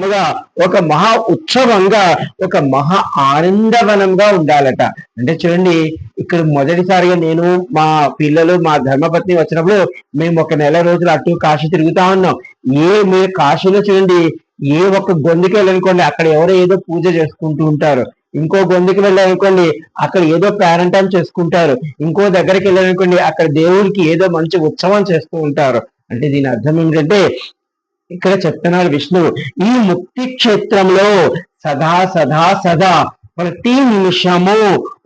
ఉత్సవముగా ఒక మహా ఉత్సవంగా ఒక మహా ఆనందవనంగా ఉండాలట. అంటే చూడండి ఇక్కడ మొదటిసారిగా నేను మా పిల్లలు మా ధర్మపత్ని వచ్చినప్పుడు మేము ఒక నెల రోజులు అటు కాశీ తిరుగుతా ఉన్నాం. ఏ మీ కాశీలో చూడండి ఏ ఒక్క గొంతుకి వెళ్ళనుకోండి అక్కడ ఎవరో ఏదో పూజ చేసుకుంటూ ఉంటారు. ఇంకో గొంతుకి వెళ్ళాలనుకోండి అక్కడ ఏదో పేరంటం చేసుకుంటారు. ఇంకో దగ్గరికి వెళ్ళాలనుకోండి అక్కడ దేవుడికి ఏదో మంచి ఉత్సవం చేస్తూ ఉంటారు. అంటే దీని అర్థం ఏంటంటే ఇక్కడ చెప్తున్నాడు విష్ణువు. ఈ ముక్తి క్షేత్రంలో సదా సదా సదా ప్రతి నిమిషము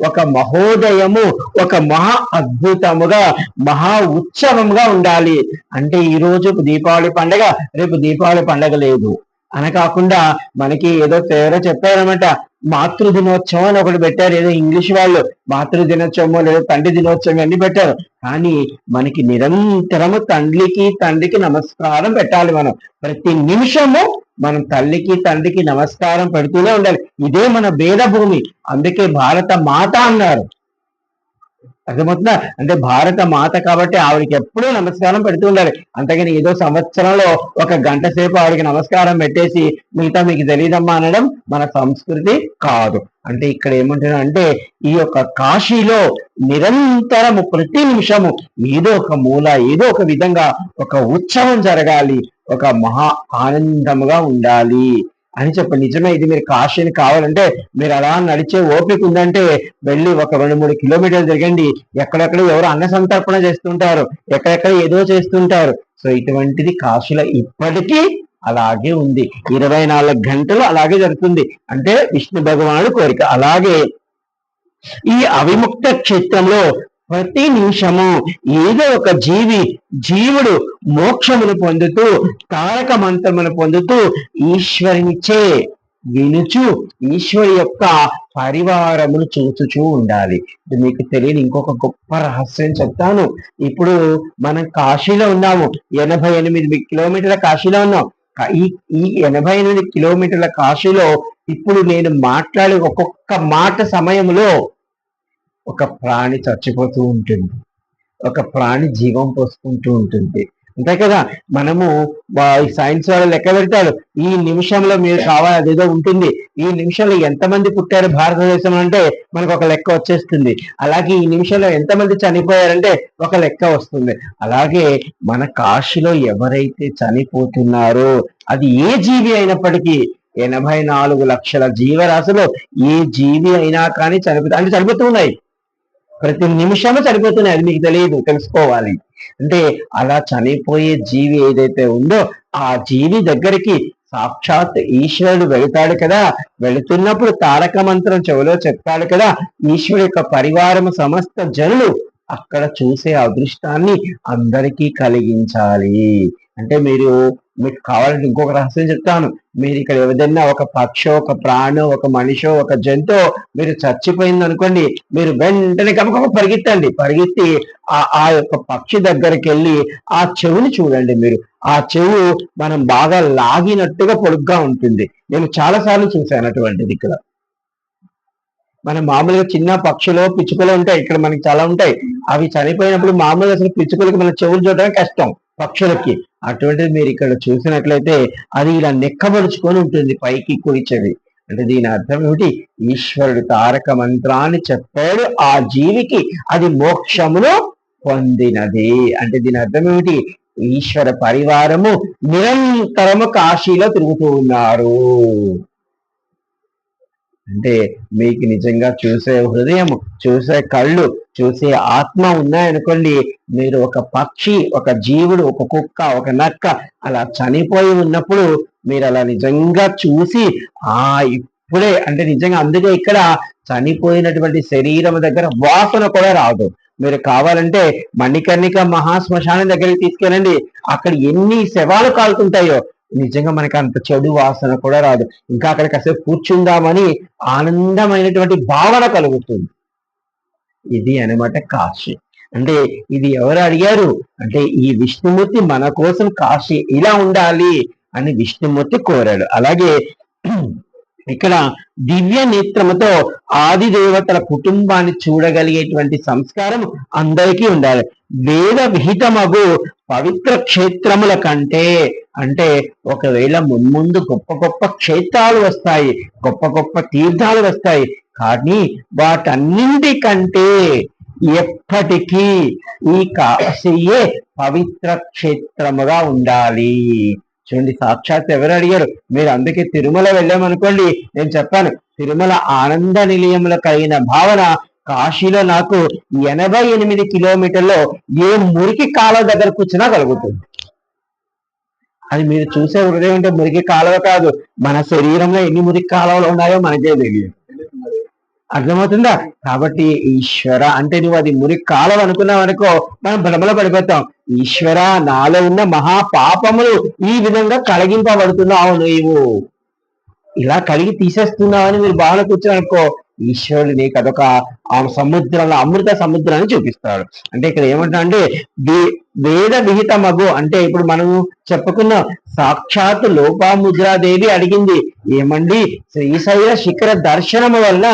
ఒక మహోదయము ఒక మహా అద్భుతముగా మహా ఉత్సవముగా ఉండాలి. అంటే ఈ రోజు దీపావళి పండగ రేపు దీపావళి పండగ లేదు. అని కాకుండా మనకి ఏదో ఎవరో చెప్పారనమాట మాతృ దినోత్సవం అని ఒకటి పెట్టారు. ఏదో ఇంగ్లీష్ వాళ్ళు మాతృ దినోత్సవం లేదా తండ్రి దినోత్సవం అన్ని పెట్టారు. కానీ మనకి నిరంతరము తండ్రికి తండ్రికి నమస్కారం పెట్టాలి మనం. ప్రతి నిమిషము మనం తల్లికి తండ్రికి నమస్కారం పెడుతూనే ఉండాలి. ఇదే మన భేద భూమి అందుకే భారత మాత అన్నారు. అర్థమవుతుందా? అంటే భారత మాత కాబట్టి ఆవిడకి ఎప్పుడూ నమస్కారం పెడుతూ ఉండాలి. అంతేగాని ఏదో సంవత్సరంలో ఒక గంట సేపు ఆవిడకి నమస్కారం పెట్టేసి మిగతా మీకు తెలియదమ్మా అనడం మన సంస్కృతి కాదు. అంటే ఇక్కడ ఏమంటున్నా అంటే ఈ యొక్క కాశీలో నిరంతరము ప్రతి నిమిషము ఏదో ఒక మూల ఏదో ఒక విధంగా ఒక ఉత్సవం జరగాలి. ఒక మహా ఆనందముగా ఉండాలి. అని చెప్పి నిజమే ఇది మీరు కాశీని కావాలంటే మీరు అలా నడిచే ఓపిక ఉందంటే వెళ్ళి ఒక రెండు మూడు కిలోమీటర్లు తిరగండి. ఎక్కడెక్కడ ఎవరు అన్న సంతర్పణ చేస్తుంటారు. ఎక్కడెక్కడ ఏదో చేస్తుంటారు. సో ఇటువంటిది కాశీలో ఇప్పటికీ అలాగే ఉంది. ఇరవై నాలుగు గంటలు అలాగే జరుగుతుంది. అంటే విష్ణు భగవానుడు కోరిక. అలాగే ఈ అవిముక్త క్షేత్రంలో ప్రతి నిమిషము ఏదో ఒక జీవి జీవుడు మోక్షమును పొందుతూ తారక మంత్రమును పొందుతూ ఈశ్వరునిచే వినుచు ఈశ్వరు యొక్క పరివారమును చూచుచూ ఉండాలి. ఇది మీకు తెలియని ఇంకొక గొప్ప రహస్యం చెప్తాను. ఇప్పుడు మనం కాశీలో ఉన్నాము. ఎనభై ఎనిమిది కిలోమీటర్ల కాశీలో ఉన్నాం. ఈ ఈ ఎనభై ఎనిమిది కిలోమీటర్ల కాశీలో ఇప్పుడు నేను మాట్లాడే ఒక్కొక్క మాట సమయంలో ఒక ప్రాణి చచ్చిపోతూ ఉంటుంది. ఒక ప్రాణి జీవం పోసుకుంటూ ఉంటుంది. అంతే కదా? మనము సైన్స్ వాళ్ళు లెక్క పెడతారు. ఈ నిమిషంలో మీరు కావాలి అదేదో ఉంటుంది. ఈ నిమిషంలో ఎంతమంది పుట్టారు భారతదేశంలో అంటే మనకు ఒక లెక్క వచ్చేస్తుంది. అలాగే ఈ నిమిషంలో ఎంతమంది చనిపోయారంటే ఒక లెక్క వస్తుంది. అలాగే మన కాశీలో ఎవరైతే చనిపోతున్నారో అది ఏ జీవి అయినప్పటికీ ఎనభై నాలుగు లక్షల జీవరాశిలో ఏ జీవి అయినా కానీ చనిపోతా అంటే చనిపోతూ ఉన్నాయి. ప్రతి నిమిషము చనిపోతున్నాయి అది మీకు తెలియదు తెలుసుకోవాలి. అంటే అలా చనిపోయే జీవి ఏదైతే ఉందో ఆ జీవి దగ్గరికి సాక్షాత్ ఈశ్వరుడు వెళుతాడు కదా. వెళుతున్నప్పుడు తారక మంత్రం చెవిలో చెప్తాడు కదా ఈశ్వరుడు యొక్క పరివారం సమస్త జనులు అక్కడ చూసే అదృష్టాన్ని అందరికీ కలిగించాలి. అంటే మీరు మీకు కావాలంటే ఇంకొక రహస్యం చెప్తాను. మీరు ఇక్కడ ఏదైనా ఒక పక్షో ఒక ప్రాణో ఒక మనిషో ఒక జంతో మీరు చచ్చిపోయింది అనుకోండి మీరు వెంటనే గమకమ పరిగెత్తండి. పరిగెత్తి ఆ ఆ యొక్క పక్షి దగ్గరికి వెళ్ళి ఆ చెవుని చూడండి మీరు. ఆ చెవు మనం బాగా లాగినట్టుగా పొడుగ్గా ఉంటుంది. నేను చాలా సార్లు చూశాను అటువంటిది ఇక్కడ. మనం మామూలుగా చిన్న పక్షులు పిచ్చుకలు ఉంటాయి. ఇక్కడ మనకి చాలా ఉంటాయి. అవి చనిపోయినప్పుడు మామూలుగా అసలు పిచ్చుకలకి మన చెవులు చూడడం కష్టం పక్షులకి. అటువంటిది మీరు ఇక్కడ చూసినట్లయితే అది ఇలా నెక్కబడుచుకొని ఉంటుంది పైకి కుడిచెవి. అంటే దీని అర్థం ఏమిటి? ఈశ్వరుడు తారక మంత్రాన్ని చెప్పాడు. ఆ జీవికి అది మోక్షమును పొందినది. అంటే దీని అర్థం ఏమిటి? ఈశ్వర పరివారము నిరంతరము కాశీలో తిరుగుతూ ఉన్నారు. అంటే మీకు నిజంగా చూసే హృదయం చూసే కళ్ళు చూసే ఆత్మ ఉన్నాయనుకోండి మీరు ఒక పక్షి ఒక జీవుడు ఒక కుక్క ఒక నక్క అలా చనిపోయి ఉన్నప్పుడు మీరు అలా నిజంగా చూసి ఆ ఇప్పుడే అంటే నిజంగా అందుకే ఇక్కడ చనిపోయినటువంటి శరీరం దగ్గర వాసన కూడా రాదు. మీరు కావాలంటే మణికర్ణిక మహాశ్మశానం దగ్గరికి తీసుకెళ్ళండి. అక్కడ ఎన్ని శవాలు కాలుతుంటాయో నిజంగా మనకి అంత చెడు వాసన కూడా రాదు. ఇంకా అక్కడ కాసేపు కూర్చుందామని ఆనందమైనటువంటి భావన కలుగుతుంది. ఇది అనమాట కాశీ. అంటే ఇది ఎవరు అడిగారు? అంటే ఈ విష్ణుమూర్తి మన కోసం కాశీ ఇలా ఉండాలి అని విష్ణుమూర్తి కోరాడు. అలాగే ఇక్కడ దివ్య నేత్రముతో ఆది దేవతల కుటుంబాన్ని చూడగలిగేటువంటి సంస్కారం అందరికీ ఉండాలి. వేద విహితమగు పవిత్ర క్షేత్రముల కంటే అంటే ఒకవేళ మున్ముందు గొప్ప గొప్ప క్షేత్రాలు వస్తాయి గొప్ప గొప్ప తీర్థాలు వస్తాయి కానీ వాటన్నింటికంటే ఎప్పటికీ ఈ కాశీయే పవిత్ర క్షేత్రముగా ఉండాలి. చూడండి సాక్షాత్ ఎవరు అడిగారు? మీరు అందుకే తిరుమల వెళ్ళామనుకోండి నేను చెప్పాను తిరుమల ఆనంద నిలయంలో కలిగిన భావన కాశీలో నాకు ఎనభై ఎనిమిది కిలోమీటర్లో ఏ మురికి కాలువ దగ్గర కూర్చున్నా కలుగుతుంది. అది మీరు చూసే హృదయం అంటే మురికి కాలువ కాదు మన శరీరంలో ఎన్ని మురికి కాలువలు ఉన్నాయో మనకే తెలియదు. అర్థమవుతుందా? కాబట్టి ఈశ్వర అంటే నువ్వు అది మురికి కాలం అనుకున్నావు అనుకో మనం భ్రమలో పడిపోతాం. ఈశ్వర నాలో ఉన్న మహా పాపములు ఈ విధంగా కలిగింపబడుతున్నావు నీవు ఇలా కలిగి తీసేస్తున్నావు అని మీరు బాగా కూర్చొని అనుకో ఈశ్వరుడు నీకు అదొక ఆ సముద్రంలో అమృత సముద్రాన్ని చూపిస్తాడు. అంటే ఇక్కడ ఏమంటా అంటే వేద విహిత మగు. అంటే ఇప్పుడు మనము చెప్పుకున్న సాక్షాత్ లోపాముద్రాదేవి అడిగింది ఏమండి శ్రీశైల శిఖర దర్శనము వల్ల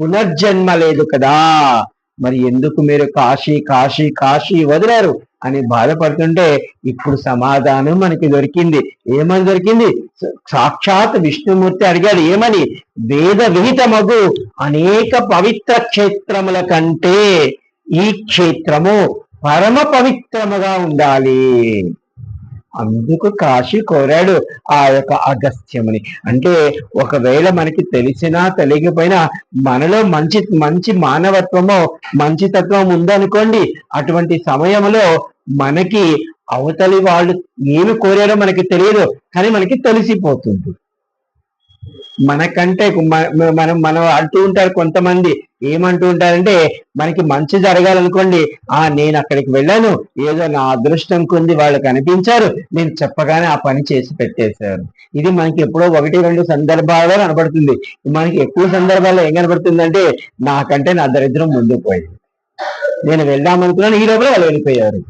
పునర్జన్మ లేదు కదా. మరి ఎందుకు మీరు కాశీ కాశీ కాశీ వదిలారు? అని బాధపడుతుంటే ఇప్పుడు సమాధానం మనకి దొరికింది. ఏమని దొరికింది? సాక్షాత్ విష్ణుమూర్తి అడిగాడు ఏమని? వేద విహితమగు అనేక పవిత్ర క్షేత్రముల కంటే ఈ క్షేత్రము పరమ పవిత్రముగా ఉండాలి. అందుకు కాశీ కోరాడు ఆ యొక్క అగస్త్యముని. అంటే ఒకవేళ మనకి తెలిసినా తెలియకపోయినా మనలో మంచి మంచి మానవత్వమో మంచి తత్వం ఉందనుకోండి అటువంటి సమయంలో మనకి అవతలి వాళ్ళు ఏమి కోరారో మనకి తెలియదు కానీ మనకి తెలిసిపోతుంది. మనకంటే మనం మనం అంటూ ఉంటారు కొంతమంది. ఏమంటూ ఉంటారంటే మనకి మంచి జరగాలనుకోండి ఆ నేను అక్కడికి వెళ్ళాను ఏదో నా అదృష్టం కొంది వాళ్ళు కనిపించారు నేను చెప్పగానే ఆ పని చేసి పెట్టేశారు. ఇది మనకి ఎప్పుడో ఒకటి రెండు సందర్భాల్లో కనబడుతుంది. మనకి ఎక్కువ సందర్భాల్లో ఏం కనబడుతుందంటే నాకంటే నా దరిద్రం ముందుకు పోయింది. నేను వెళ్దామనుకున్నాను ఈ లోపల వాళ్ళు వెళ్ళిపోయారు.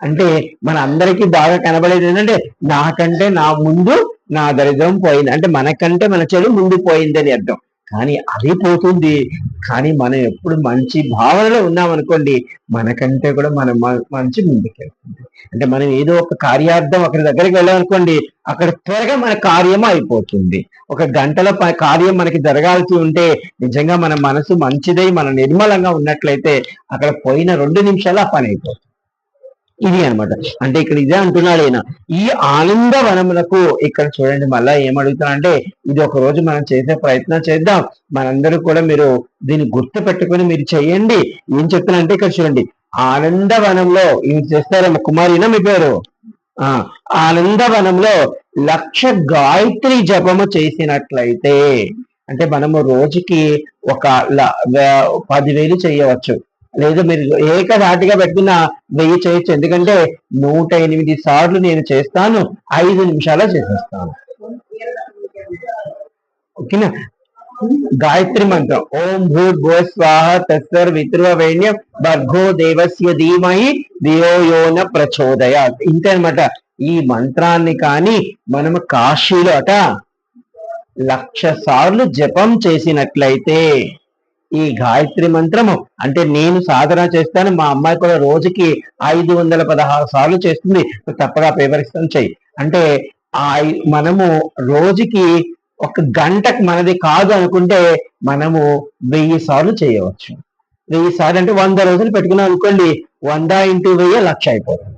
అంటే మన అందరికీ బాగా కనబడేది ఏంటంటే నాకంటే నా ముందు నా దరిద్రం పోయింది. అంటే మనకంటే మన చెడు ముందు పోయిందని అర్థం. కానీ అది పోతుంది. కానీ మనం ఎప్పుడు మంచి భావనలో ఉన్నామనుకోండి మనకంటే కూడా మనం మంచి ముందుకెళ్తుంది. అంటే మనం ఏదో ఒక కార్యార్థం ఒకరి దగ్గరికి వెళ్ళామనుకోండి అక్కడ త్వరగా మన కార్యం అయిపోతుంది. ఒక గంటల కార్యం మనకి జరగాల్సి ఉంటే నిజంగా మన మనసు మంచిదై మన నిర్మలంగా ఉన్నట్లయితే అక్కడ పోయిన రెండు నిమిషాలు ఆ పని అయిపోతుంది. ఇది అనమాట అంటే ఇక్కడ ఇదే అంటున్నాడు ఆయన ఈ ఆనంద వనములకు ఇక్కడ చూడండి మళ్ళా ఏమడుగుతున్నా అంటే ఇది ఒక రోజు మనం చేసే ప్రయత్నం చేద్దాం. మనందరూ కూడా మీరు దీన్ని గుర్తు పెట్టుకుని మీరు చెయ్యండి ఏం చెప్తున్నా అంటే ఇక్కడ చూడండి ఆనందవనంలో ఇవి చేస్తారేమో కుమారినా మీ పేరు? ఆ ఆనందవనంలో లక్ష గాయత్రి జపము చేసినట్లయితే అంటే మనము రోజుకి ఒక పదివేలు చేయవచ్చు. లేదు మీరు ఏకధాటిగా పెట్టుకున్న వెయ్యి చేయొచ్చు. ఎందుకంటే నూట ఎనిమిది సార్లు నేను చేస్తాను ఐదు నిమిషాల చేసేస్తాను. ఓకేనా? గాయత్రి మంత్రం. ఓం భూ భో స్వాహ తస్సర్ వితృవ వైన్యం భర్గో దేవస్య ధీమహి దియోయోన ప్రచోదయ ఇంతే అనమాట ఈ మంత్రాన్ని కానీ మనము కాశీలో అట లక్ష సార్లు జపం చేసినట్లయితే ఈ గాయత్రి మంత్రము అంటే నేను సాధన చేస్తాను మా అమ్మాయి కూడా రోజుకి ఐదు వందల పదహారు సార్లు చేస్తుంది. తప్పగా పేపర్ ఇస్తాను చెయ్యి. అంటే ఆ మనము రోజుకి ఒక గంటకు మనది కాదు అనుకుంటే మనము వెయ్యి సార్లు చేయవచ్చు. వెయ్యి సార్లు అంటే వంద రోజులు పెట్టుకున్నాం అనుకోండి వంద ఇంటూ వెయ్యి లక్ష అయిపోతుంది.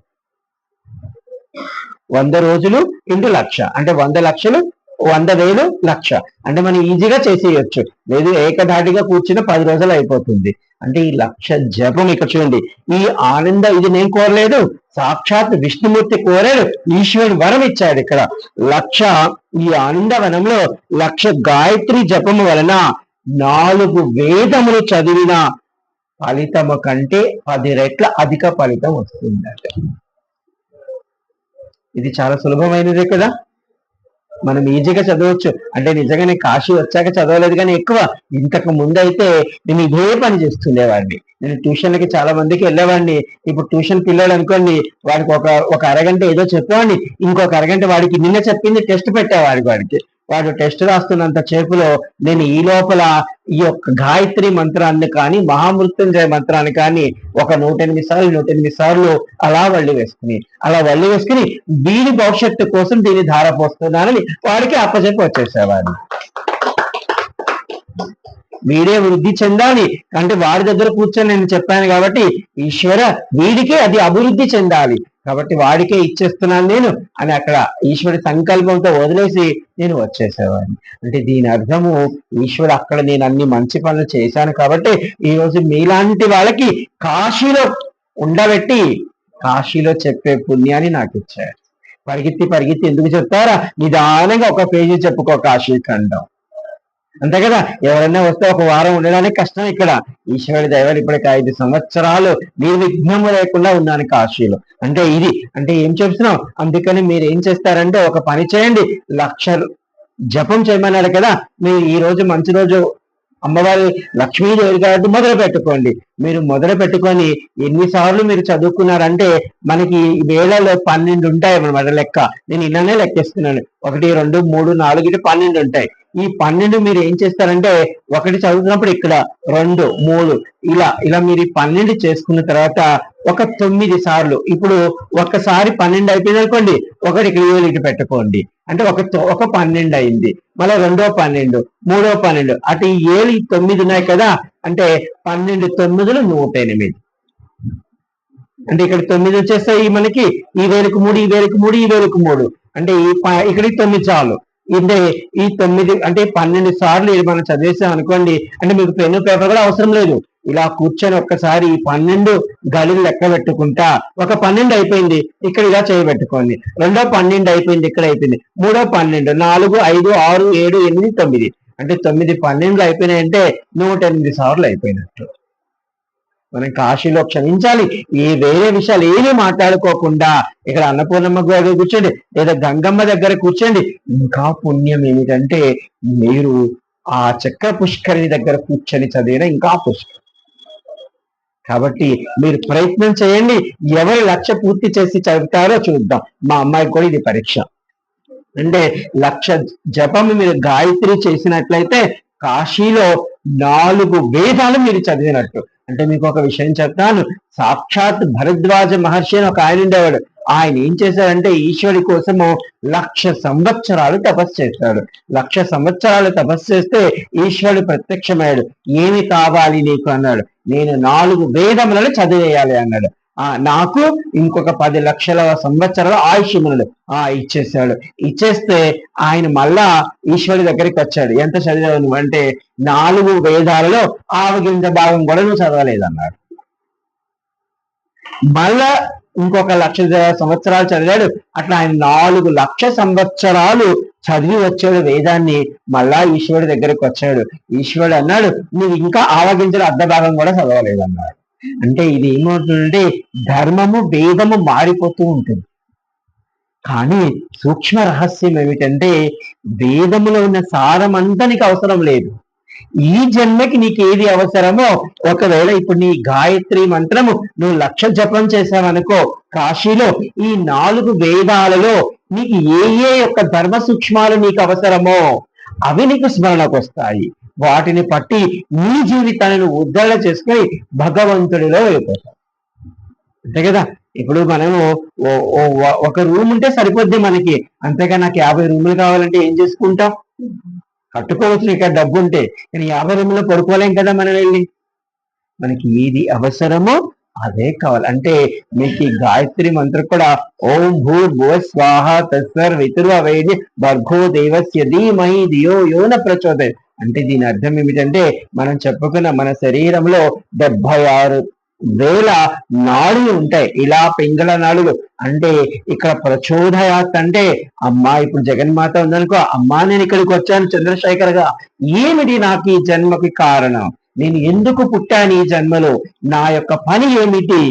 వంద రోజులు ఇంటూ లక్ష. అంటే వంద లక్షలు వంద వేలు లక్ష. అంటే మనం ఈజీగా చేసేయచ్చు. లేదు ఏకధాటిగా కూర్చున్న పది రోజులు అయిపోతుంది. అంటే ఈ లక్ష జపం ఇక్కడ చూడండి. ఈ ఆనంద ఇది నేను కోరలేదు. సాక్షాత్ విష్ణుమూర్తి కోరాడు. ఈశ్వరుడు వరం ఇచ్చాడు ఇక్కడ. లక్ష ఈ ఆనందవనంలో లక్ష గాయత్రి జపము వలన నాలుగు వేదములు చదివిన ఫలితము కంటే పది రెట్ల అధిక ఫలితం వస్తుందట. ఇది చాలా సులభమైనదే కదా? మనం ఈజీగా చదవచ్చు. అంటే నిజంగా నేను కాశీ వచ్చాక చదవలేదు కానీ ఎక్కువ. ఇంతకు ముందు అయితే నేను ఇదే పని చేస్తుండేవాడిని. నేను ట్యూషన్లకి చాలా మందికి వెళ్ళేవాడిని. ఇప్పుడు ట్యూషన్ పిల్లలు అనుకోండి వాడికి ఒక ఒక అరగంట ఏదో చెప్పేవాడిని. ఇంకొక అరగంట వాడికి నిన్న చెప్పింది టెస్ట్ పెట్టేవాడికి వాడికి. వాడు టెస్ట్ రాస్తున్నంత చేపులో నేను ఈ లోపల ఈ యొక్క గాయత్రి మంత్రాన్ని కానీ మహామృత్యుంజయ మంత్రాన్ని కానీ ఒక నూట ఎనిమిది సార్లు నూట ఎనిమిది సార్లు అలా వల్లి వేసుకుని అలా వల్లి వేసుకుని వీడి భవిష్యత్తు కోసం దీన్ని ధారపోస్తున్నానని వాడికి అప్పచెప్పి వచ్చేసేవాడిని. వీడే వృద్ధి చెందాలి. అంటే వారి దగ్గర కూర్చొని నేను చెప్పాను కాబట్టి ఈశ్వర వీడికే అది అభివృద్ధి చెందాలి. కాబట్టి వాడికే ఇచ్చేస్తున్నాను నేను అని అక్కడ ఈశ్వరి సంకల్పంతో వదిలేసి నేను వచ్చేసేవాడిని. అంటే దీని అర్థము ఈశ్వరు అక్కడ నేను అన్ని మంచి పనులు చేశాను కాబట్టి ఈ రోజు మీలాంటి వాళ్ళకి కాశీలో ఉండబెట్టి కాశీలో చెప్పే పుణ్యాన్ని నాకు ఇచ్చారు పరిగెత్తి పరిగెత్తి ఎందుకు చెప్తారా? నిదానంగా ఒక పేజీ చెప్పుకో కాశీఖండం. అంతే కదా? ఎవరైనా వస్తే ఒక వారం ఉండడానికి కష్టం ఇక్కడ. ఈశ్వరుడి దైవాలు ఇప్పటికి ఐదు సంవత్సరాలు నిర్విఘ్నము లేకుండా ఉన్నాను కాశీలో. అంటే ఇది. అంటే ఏం చెప్తున్నాం? అందుకని మీరు ఏం చేస్తారంటే ఒక పని చేయండి. లక్ష జపం చేయమన్నారు కదా? మీరు ఈ రోజు మంచి రోజు అమ్మవారి లక్ష్మీదేవి కాబట్టి మొదలు పెట్టుకోండి. మీరు మొదలు పెట్టుకొని ఎన్నిసార్లు మీరు చదువుకున్నారంటే మనకి వేలలో వేళలో పన్నెండు ఉంటాయి అన్నమాట లెక్క. నేను ఇన్ననే లెక్కేస్తున్నాను. ఒకటి రెండు మూడు నాలుగు ఇటు పన్నెండు ఉంటాయి. ఈ పన్నెండు మీరు ఏం చేస్తారంటే ఒకటి చదువుతున్నప్పుడు ఇక్కడ రెండు మూడు ఇలా ఇలా మీరు ఈ పన్నెండు చేసుకున్న తర్వాత ఒక తొమ్మిది సార్లు ఇప్పుడు ఒకసారి పన్నెండు అయిపోయింది అనుకోండి ఒకటి ఇక్కడ ఏళ్ళు ఇటు పెట్టుకోండి. అంటే ఒక తొ- ఒక పన్నెండు అయింది మళ్ళీ రెండో పన్నెండు మూడో పన్నెండు అటు ఈ ఏళ్ళు తొమ్మిది ఉన్నాయి కదా అంటే పన్నెండు తొమ్మిదిలు నూట ఎనిమిది. అంటే ఇక్కడ తొమ్మిది వచ్చేస్తాయి మనకి ఈ వేలకు మూడు ఈ వేలకు మూడు ఈ వేలకు మూడు. అంటే ఈ ఇక్కడికి తొమ్మిది చాలు. అంటే ఈ తొమ్మిది అంటే పన్నెండు సార్లు ఇది మనం చదివేసాం అనుకోండి అంటే మీకు పెన్ను పేపర్ కూడా అవసరం లేదు. ఇలా కూర్చొని ఒక్కసారి ఈ పన్నెండు గడులు లెక్క పెట్టుకుంటా ఒక పన్నెండు అయిపోయింది ఇక్కడ ఇలా చేయబెట్టుకోండి. రెండో పన్నెండు అయిపోయింది ఇక్కడ అయిపోయింది. మూడో పన్నెండు నాలుగు ఐదు ఆరు ఏడు ఎనిమిది తొమ్మిది. అంటే తొమ్మిది పన్నెండులు అయిపోయినాయంటే నూట ఎనిమిది సార్లు అయిపోయినట్టు. మనం కాశీలో క్షమించాలి. ఏ వేరే విషయాలు ఏమీ మాట్లాడుకోకుండా ఇక్కడ అన్నపూర్ణమ్మ గారు దగ్గర కూర్చోండి లేదా గంగమ్మ దగ్గర కూర్చోండి. ఇంకా పుణ్యం ఏమిటంటే మీరు ఆ చక్ర పుష్కరిణి దగ్గర కూర్చొని చదివిన ఇంకా పుష్కరం. కాబట్టి మీరు ప్రయత్నం చేయండి. ఎవరు లక్ష్య పూర్తి చేసి చదువుతారో చూద్దాం. మా అమ్మాయికి కూడా ఇది పరీక్ష. అంటే లక్ష జపం మీరు గాయత్రి చేసినట్లయితే కాశీలో నాలుగు వేదాలు మీరు చదివినట్టు. అంటే మీకు ఒక విషయం చెప్తాను. సాక్షాత్ భరద్వాజ మహర్షి అని ఒక ఆయన ఉండేవాడు. ఆయన ఏం చేశాడంటే ఈశ్వరి కోసము లక్ష సంవత్సరాలు తపస్సు చేస్తాడు. లక్ష సంవత్సరాలు తపస్సు చేస్తే ఈశ్వరుడు ప్రత్యక్షమయ్యాడు. ఏమి కావాలి నీకు అన్నాడు. నేను నాలుగు వేదములను చదివేయాలి అన్నాడు. ఆ నాకు ఇంకొక పది లక్షల సంవత్సరాల ఆయుష్యములు ఆ ఇచ్చేసాడు ఇచ్చేస్తే ఆయన మళ్ళా ఈశ్వరుడి దగ్గరికి వచ్చాడు. ఎంత చదివావు నువ్వు? అంటే నాలుగు వేదాలలో ఆవగింజ భాగం కూడా నువ్వు చదవలేదన్నాడు. మళ్ళా ఇంకొక లక్ష సంవత్సరాలు చదివాడు. అట్లా ఆయన నాలుగు లక్ష సంవత్సరాలు చదివి వచ్చాడు వేదాన్ని. మళ్ళా ఈశ్వరుడి దగ్గరికి వచ్చాడు. ఈశ్వరుడు అన్నాడు నువ్వు ఇంకా ఆవగింజల అర్ధ భాగం కూడా చదవలేదన్నాడు. అంటే ఇది ఏమవుతుందంటే ధర్మము వేదము మారిపోతూ ఉంటుంది. కానీ సూక్ష్మ రహస్యం ఏమిటంటే వేదములో ఉన్న సారం అంతా నీకు అవసరం లేదు. ఈ జన్మకి నీకు ఏది అవసరమో ఒకవేళ ఇప్పుడు నీ గాయత్రి మంత్రము నువ్వు లక్ష జపం చేసావనుకో కాశీలో ఈ నాలుగు వేదాలలో నీకు ఏ ఏ యొక్క ధర్మ సూక్ష్మాలు నీకు అవసరమో అవి నీకు స్మరణకు వస్తాయి. వాటిని పట్టి నీ జీవితాన్ని నువ్వు ఉద్ధరణ చేసుకొని భగవంతుడిలో వెళ్ళిపోతావు అంతే కదా? ఇప్పుడు మనము ఒక రూమ్ ఉంటే సరిపోద్ది మనకి. అంతేగా నాకు యాభై రూములు కావాలంటే ఏం చేసుకుంటాం కట్టుకోవచ్చు ఇక్కడ డబ్బు ఉంటే. కానీ యాభై రూములో పడుకోలేం కదా మనం వెళ్ళి? మనకి ఏది అవసరమో అదే కావాలి. అంటే మీకు గాయత్రి మంత్రం కూడా ఓం భూ భువ స్వాహ వితుర్వ వితుర్వేది భర్గో దేవస్య ధీమహి ధియో యోన ప్రచోదయం అంటే దీని అర్థం ఏమిటంటే మనం చెప్పుకున్న మన శరీరంలో డెబ్బై ఆరు వేల నాడులు ఉంటాయి. ఇలా పింగళ నాడులు. అంటే ఇక్కడ ప్రచోదయాత్ అంటే అమ్మా ఇప్పుడు జగన్మాత ఉందనుకో అమ్మా నేను ఇక్కడికి వచ్చాను చంద్రశేఖర్గా ఏమిటి నాకు ఈ జన్మకి కారణం? నేను ఎందుకు పుట్టాను ఈ జన్మలో? నా యొక్క పని ఏమిటి?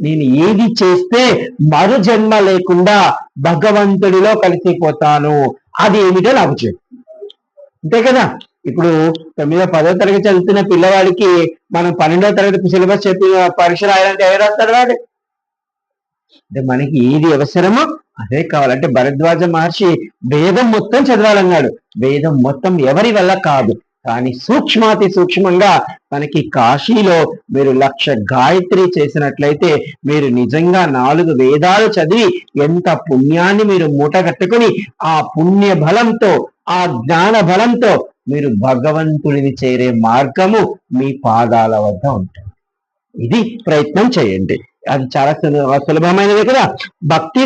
నేను ఏది చేస్తే మరు జన్మ లేకుండా భగవంతుడిలో కలిసిపోతాను. అది ఏమిటో నాకు చెప్పు. అంతే కదా? ఇప్పుడు తొమ్మిదో పదో తరగతి చదువుతున్న పిల్లవాడికి మనం పన్నెండో తరగతి సిలబస్ చెప్పి పరీక్ష రాయాలంటే ఎవరు రాస్తాడు వాడు? అంటే మనకి ఏది అవసరమో అదే కావాలంటే భరద్వాజ మహర్షి వేదం మొత్తం చదవాలన్నాడు. వేదం మొత్తం ఎవరి వల్ల కాదు? కానీ సూక్ష్మాతి సూక్ష్మంగా మనకి కాశీలో మీరు లక్ష గాయత్రి చేసినట్లయితే మీరు నిజంగా నాలుగు వేదాలు చదివి ఎంత పుణ్యాన్ని మీరు మూటగట్టుకుని ఆ పుణ్య బలంతో ఆ జ్ఞాన బలంతో మీరు భగవంతుడిని చేరే మార్గము మీ పాదాల వద్ద ఉంటుంది. ఇది ప్రయత్నం చేయండి. అది చాలా సులభమైనది కదా. భక్తి